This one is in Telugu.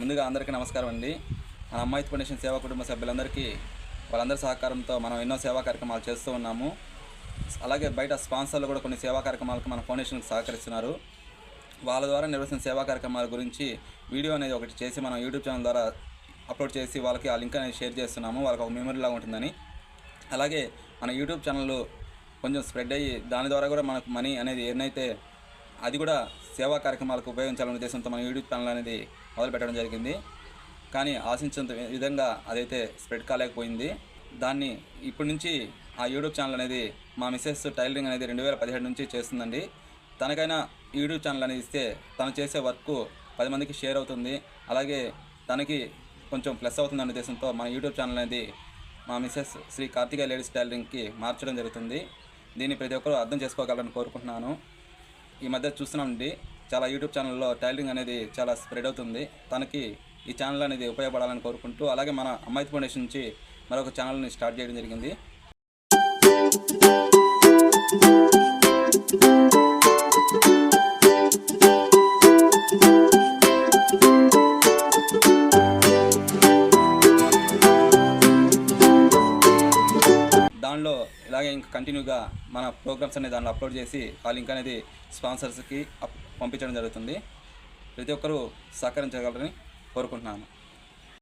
ముందుగా అందరికీ నమస్కారం అండి. మన అమ్మాయి ఫౌండేషన్ సేవా కుటుంబ సభ్యులందరికీ వాళ్ళందరి సహకారంతో మనం ఎన్నో సేవా కార్యక్రమాలు చేస్తూ ఉన్నాము. అలాగే బయట స్పాన్సర్లు కూడా కొన్ని సేవా కార్యక్రమాలకు మన ఫౌండేషన్కి సహకరిస్తున్నారు. వాళ్ళ ద్వారా నిర్వహించిన సేవా కార్యక్రమాల గురించి వీడియో అనేది ఒకటి చేసి మనం యూట్యూబ్ ఛానల్ ద్వారా అప్లోడ్ చేసి వాళ్ళకి ఆ లింక్ అనేది షేర్ చేస్తున్నాము. వాళ్ళకి ఒక మెమరీ లాగా ఉంటుందని. అలాగే మన యూట్యూబ్ ఛానల్ కొంచెం స్ప్రెడ్ అయ్యి దాని ద్వారా కూడా మనకు మనీ అనేది ఏదైతే అది కూడా సేవా కార్యక్రమాలకు ఉపయోగించాలనే ఉద్దేశంతో మన యూట్యూబ్ ఛానల్ అనేది మొదలు పెట్టడం జరిగింది. కానీ ఆశించినంత విధంగా అదైతే స్ప్రెడ్ కాలేకపోయింది. దాన్ని ఇప్పటి నుంచి ఆ యూట్యూబ్ ఛానల్ అనేది మా మిస్సెస్ టైలరింగ్ అనేది రెండు వేల పదిహేడు నుంచి చేస్తుందండి. తనకైనా యూట్యూబ్ ఛానల్ అనేది ఇస్తే తను చేసే వర్క్ పది మందికి షేర్ అవుతుంది. అలాగే తనకి కొంచెం ప్లస్ అవుతుంది అనే ఉద్దేశంతో మన యూట్యూబ్ ఛానల్ అనేది మా మిస్సెస్ శ్రీ కార్తికేయ లేడీస్ టైలరింగ్కి మార్చడం జరుగుతుంది. దీన్ని ప్రతి ఒక్కరూ అర్థం చేసుకోగలరని కోరుకుంటున్నాను. ఈ మధ్య చూస్తున్నామండి. చాలా యూట్యూబ్ ఛానల్లో టైలరింగ్ అనేది చాలా స్ప్రెడ్ అవుతుంది. తనకి ఈ ఛానల్ అనేది ఉపయోగపడాలని కోరుకుంటూ అలాగే మన అమ్మాయి ఫౌండేషన్ నుంచి మరొక ఛానల్ని స్టార్ట్ చేయడం జరిగింది. దానిలో ఇలాగే ఇంకా కంటిన్యూగా మన ప్రోగ్రామ్స్ అనేది దానిలో అప్లోడ్ చేసి ఆ లింక్ అనేది స్పాన్సర్స్కి అప్- పంపించడం జరుగుతుంది. ప్రతి ఒక్కరూ సహకరించగలరని కోరుకుంటున్నాను.